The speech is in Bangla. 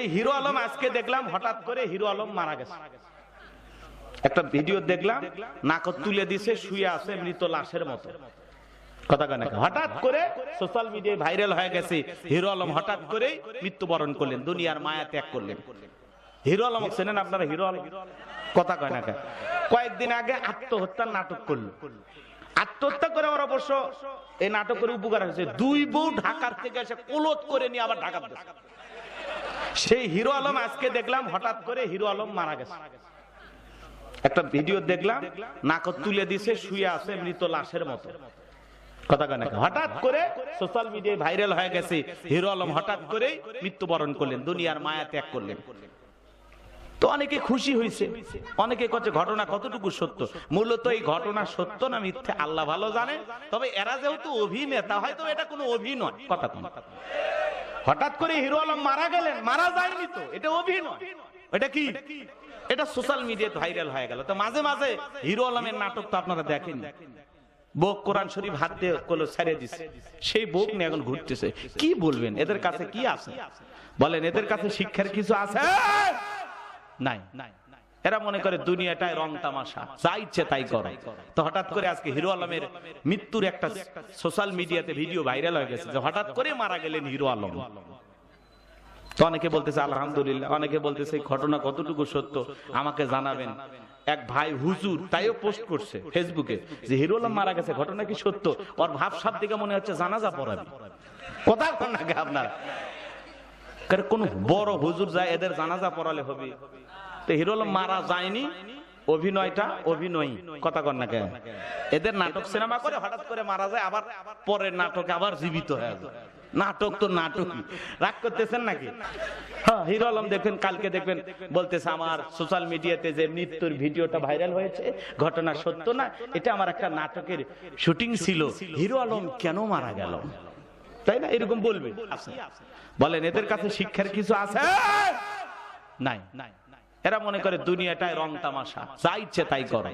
সেই হিরো আলম আজকে দেখলাম, হঠাৎ করে হিরো আলম মারা গেছে। একটা ভিডিও দেখলাম, নাকত তুলে দিছে, শুয়ে আছে মৃত লাশের মতো। কথা করে কয় না? কয়েকদিন আগে নাটক করল। আত্মহত্যা করে আমার অবশ্য এই উপকার হয়েছে। দুই বউ ঢাকার থেকে এসে কোলত করে নিয়ে আবার ঢাকা সেই হিরো আলম আজকে দেখলাম, হঠাৎ করে হিরো আলম মারা গেছে। একটা ভিডিও দেখলাম, নাকত তুলে দিছে, শুয়ে আছে মৃত লাশের মতো। কথা হঠাৎ করে সোশ্যাল মিডিয়ায় ভাইরাল হয়ে গেছে, হিরো আলম হঠাৎ মৃত্যুবরণ করলেন, দুনিয়ার মায়া ত্যাগ করলেন। তো অনেকে খুশি হয়েছে। অনেকে ঘটনা কতটুকু সত্য? মূলত এই ঘটনা সত্য না মিথ্যে? আল্লাহ ভালো জানে তবে এরা যেহেতু অভিনেতা, হয়তো এটা কোনো অভিনয়। কথা কম হঠাৎ করে হিরো আলম মারা গেলেন, মারা যায়নি তো। এটা অভিনয়। এটা কি? এটা সোশ্যাল মিডিয়াতে ভাইরাল হয়ে গেল। তো মাঝে মাঝে হিরো আলমের নাটক তো আপনারা দেখেন বোক কোরআন শরীফ হাত দিয়ে কলো ছেড়ে দিছে। সেই বোক নিয়ে এখন ঘুরতেছে। কি বলবেন? এদের কাছে কি আছে? বলেন, এদের কাছে শিক্ষার কিছু আছে? নাই। এরা মনে করে দুনিয়াটায় রং তামাশা, যা ইচ্ছে তাই করে। তো হঠাৎ করে আজকে হিরো আলমের মৃত্যুর একটা সোশ্যাল মিডিয়াতে ভিডিও ভাইরাল হয়ে গেছে যে হঠাৎ করে মারা গেলেন হিরো আলম। তো অনেকে বলতেছে, আলহামদুলিল্লাহ। অনেকে বলতেছে, এই ঘটনা কতটুকু সত্য? আমাকে জানাবেন। এক ভাই হুজুর তাইও পোস্ট করছে ফেসবুকে যে হিরো আলম মারা গেছে, ঘটনা কি সত্য? ওর ভাব সাপ দিকে মনে হচ্ছে জানাজা পড়াবে। আগে আপনারা? কোন বড় হুজুর যায়, এদের জানাজা পড়ালে হবে। তো হিরো মারা যায়নি, অভিনয়টা অভিনয় কথা কর না কেন এদের নাটক সিনেমা করে হঠাৎ করে মারা যায়, আবার পরের নাটকে আবার জীবিত হয়ে নাটক তো নাটকই। রাগ করতেছেন নাকি? হ্যাঁ হিরো আলম দেখবেন কালকে দেখবেন বলতেছে আমার সোশ্যাল মিডিয়াতে যে মৃত্যুর ভিডিওটা ভাইরাল হয়েছে, ঘটনা সত্য না, এটা আমার একটা নাটকের শুটিং ছিল। হিরো আলম কেন মারা গেল? তাই না? এরকম বলবে। বলেন, এদের কাছে শিক্ষার কিছু আছে? নাই নাই। এরা মনে করে দুনিয়াটাই রং তামাশা যা ইচ্ছে তাই করে।